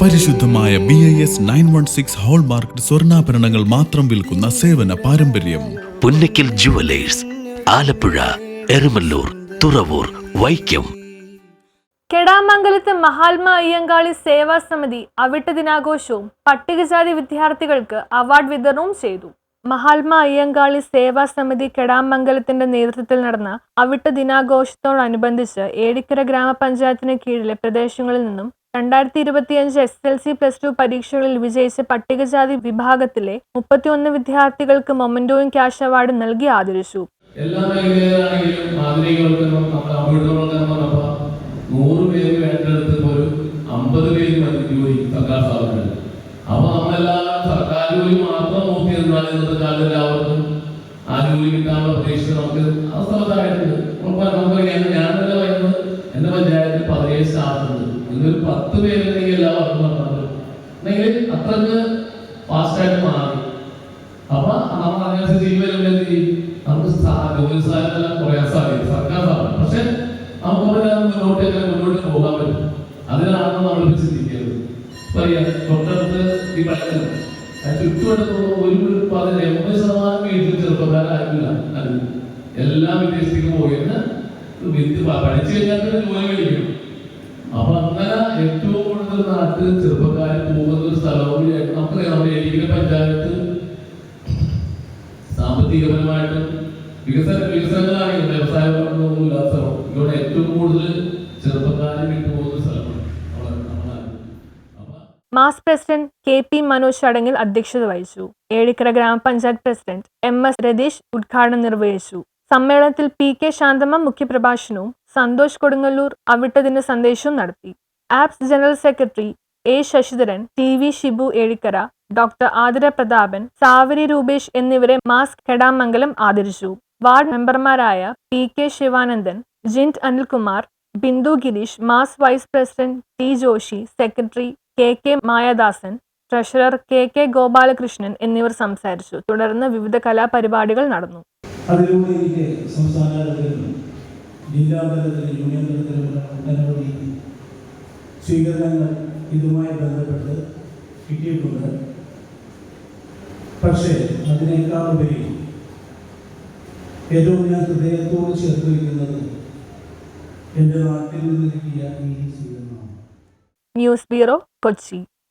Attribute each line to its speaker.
Speaker 1: പരിശുദ്ധമായ B I S nine one six hallmark സ്വർണാഭരണങ്ങൾ മാത്രം വിൽക്കുന്ന സേവന പാരമ്പര്യം.
Speaker 2: പുന്നക്കിൽ ജുവലേഴ്സ് ആലപ്പുഴ എരുമല്ലൂർ തുറവൂർ വൈക്കം.
Speaker 3: കെടാമംഗലത്ത് മഹാത്മാ അയ്യങ്കാളി സേവാ സമിതി അവിട്ട ദിനാഘോഷവും പട്ടികജാതി വിദ്യാർത്ഥികൾക്ക് അവാർഡ് വിതരണവും ചെയ്തു. മഹാത്മാ അയ്യങ്കാളി സേവാ സമിതി കെടാമംഗലത്തിന്റെ നേതൃത്വത്തിൽ നടന്ന അവിട്ട ദിനാഘോഷത്തോടനുബന്ധിച്ച് ഏടിക്കര ഗ്രാമപഞ്ചായത്തിന് കീഴിലെ പ്രദേശങ്ങളിൽ നിന്നും രണ്ടായിരത്തി ഇരുപത്തിയഞ്ച് S L C plus two പരീക്ഷകളിൽ വിജയിച്ച പട്ടികജാതി വിഭാഗത്തിലെ മുപ്പത്തിയൊന്ന് വിദ്യാർത്ഥികൾക്ക് മൊമന്റോയും ക്യാഷ് അവാർഡ് നൽകി ആദരിച്ചു.
Speaker 4: എല്ലാ സർക്കാർ മാത്രം ആ ജോലി കിട്ടാനുള്ള പ്രതീക്ഷ നമുക്ക് ആ ഇന്നൊരു പത്ത് പേരുണ്ടെങ്കിൽ എല്ലാവർക്കും നടന്നത് എന്നെങ്കിൽ അത്രയ്ക്ക് ഫാസ്റ്റായിട്ട് മാറി. അപ്പൊ നമ്മൾ അതിനനുസരിച്ച് ചെയ്യും? നമുക്ക് സ്ഥാനത്തെല്ലാം കുറയാൻ സാധിക്കും സർക്കാർ സ്ഥാപനം പക്ഷെ നമുക്ക് മുന്നോട്ട് പോകാൻ പറ്റും. അതിനാണ് നമ്മൾ ചിന്തിക്കുന്നത് തൊട്ടടുത്ത് ഈ പഠിക്കുന്നത് ചുറ്റുവട്ടത്ത് ഒരു ഒരു പതിന് എൺപത് ശതമാനം വീട്ടിൽ ചെറുപ്പക്കാരായിട്ടില്ല അതിന് എല്ലാം വിദേശത്തേക്ക് പോയിരുന്നു പഠിച്ചു കഴിഞ്ഞാൽ ജോലി മേടിക്കും അപ്പൊ അങ്ങനെ ഏറ്റവും കൂടുതൽ നാട്ടിൽ ചെറുപ്പക്കാർ പോകുന്ന ഒരു സ്ഥലവും നമുക്കറിയാം ഏരിയയിലെ പഞ്ചായത്ത് സാമ്പത്തികപരമായിട്ടും വികസന വികസനങ്ങളാണെങ്കിൽ വ്യവസായപരമൊന്നും ഇല്ലാത്ത സ്ഥലം. ഇവിടെ ഏറ്റവും കൂടുതൽ ചെറുപ്പക്കാർ വിട്ടുപോകുന്ന സ്ഥലമാണ്
Speaker 3: മാസ് പ്രസിഡന്റ് കെ പി മനോജ് ചടങ്ങിൽ അധ്യക്ഷത വഹിച്ചു. ഏഴിക്കര ഗ്രാമപഞ്ചായത്ത് പ്രസിഡന്റ് എം എസ് രതീഷ് ഉദ്ഘാടനം നിർവഹിച്ചു. സമ്മേളനത്തിൽ പി കെ ശാന്തമ്മ മുഖ്യപ്രഭാഷണവും സന്തോഷ് കൊടുങ്ങല്ലൂർ അവിട്ടതിന് സന്ദേശവും നടത്തി. Apps general secretary A Sasidharan T V Shibu Ezhikkara doctor Athira Prathapan Savari Rupesh എന്നിവരെ മാസ്ക് കെടാമംഗലം ആദരിച്ചു. വാർഡ് മെമ്പർമാരായ P K Sivanandan ജിന്റ് Anilkumar Bindu Girish mass vice president T Joshi secretary K K Mayadasan treasurer K K Gopalakrishnan എന്നിവർ സംസാരിച്ചു. തുടർന്ന് വിവിധ കലാപരിപാടികൾ നടന്നു.
Speaker 5: ജില്ലാ തലത്തിലും യൂണിയൻ തലത്തിലുമുള്ള അനവധി സ്വീകരണങ്ങൾ ഇതുമായി ബന്ധപ്പെട്ട് കിട്ടിയിട്ടുണ്ട്. പക്ഷേ അതിനേക്കാൾ ഉപരി ഏറ്റവും ഞാൻ ഹൃദയത്തോട് എന്റെ നാട്ടിൽ നിന്ന് ഈ
Speaker 3: ന്യൂസ് ബ്യൂറോ കൊച്ചി.